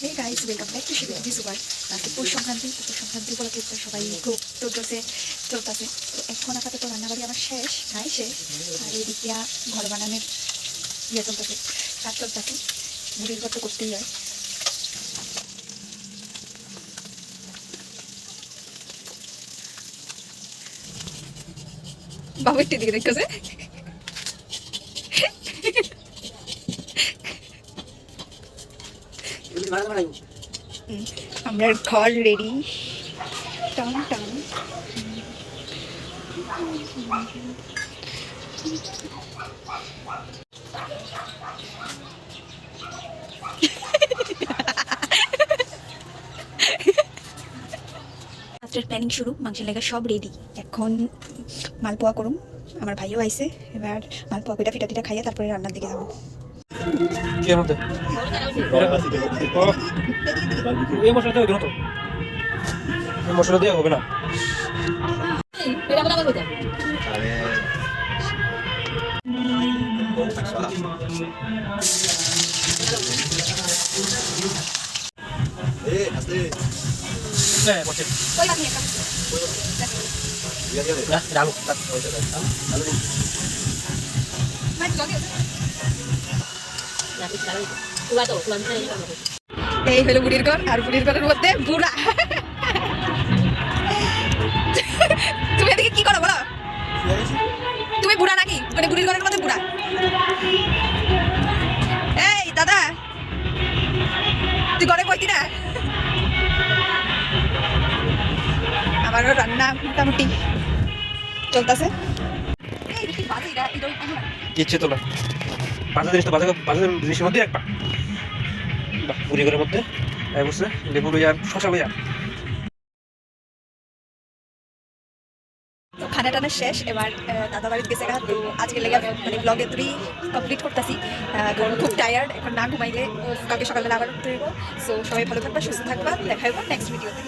Hey guys welcome back to Shibir super আজকে পৌষ সংক্রান্তি পৌষ সংক্রান্তি উপলক্ষে তো সবাই খুব চলতেছে চলতেছে। তো এখন আপাতত রান্নাবাড়ি আমার শেষ নাই শেষ। আর এই ঘর বানানোর ইয়ে চলতেছে, কাজ চলতেছে। মুড়ির ঘর করতেই হয়। বাবু একটি দিকে দেখতেছে। আমরা ঘর রেডি টান টান। রাত্রের প্ল্যানিং শুরু, মাংসের লেগে সব রেডি এখন মালপোয়া করুম, আমার ভাইও আইসে এবার মালপোয়া পিঠা পিঠা টিটা খাইয়ে তারপরে রান্নার দিকে যাব। কি ও, এই মশলা দিয়ে তো? এই মশলা দিয়ে হবে না? হ্যাঁ এটা আলু এই হলো বুড়ির ঘর, আর বুড়ির ঘরের মধ্যে বুড়া। তুমি এদিকে কি করো বলো? তুমি বুড়া নাকি? মানে বুড়ির ঘরের মধ্যে বুড়া। এই, দাদা। তুই ঘরে বইতি না? আমারও রান্না মোটামুটি চলতেছে। কিচ্ছু তো না বাজার জিনিস তো বাজার বাজার জিনিসের মধ্যে একটা বাহ পুরি ঘরের মধ্যে। এই বসে লেবু লইয়া, শশা লইয়া। তো খানা শেষ, এবার দাদা বাড়িতে গেছে তো আজকে লেগে মানে ব্লগে তুই কমপ্লিট করতেছি। কারণ খুব টায়ার্ড এখন না ঘুমাইলে, কালকে সকালে আবার উঠতে সো সবাই ভালো থাকবা, সুস্থ থাকবা, দেখা নেক্সট ভিডিওতে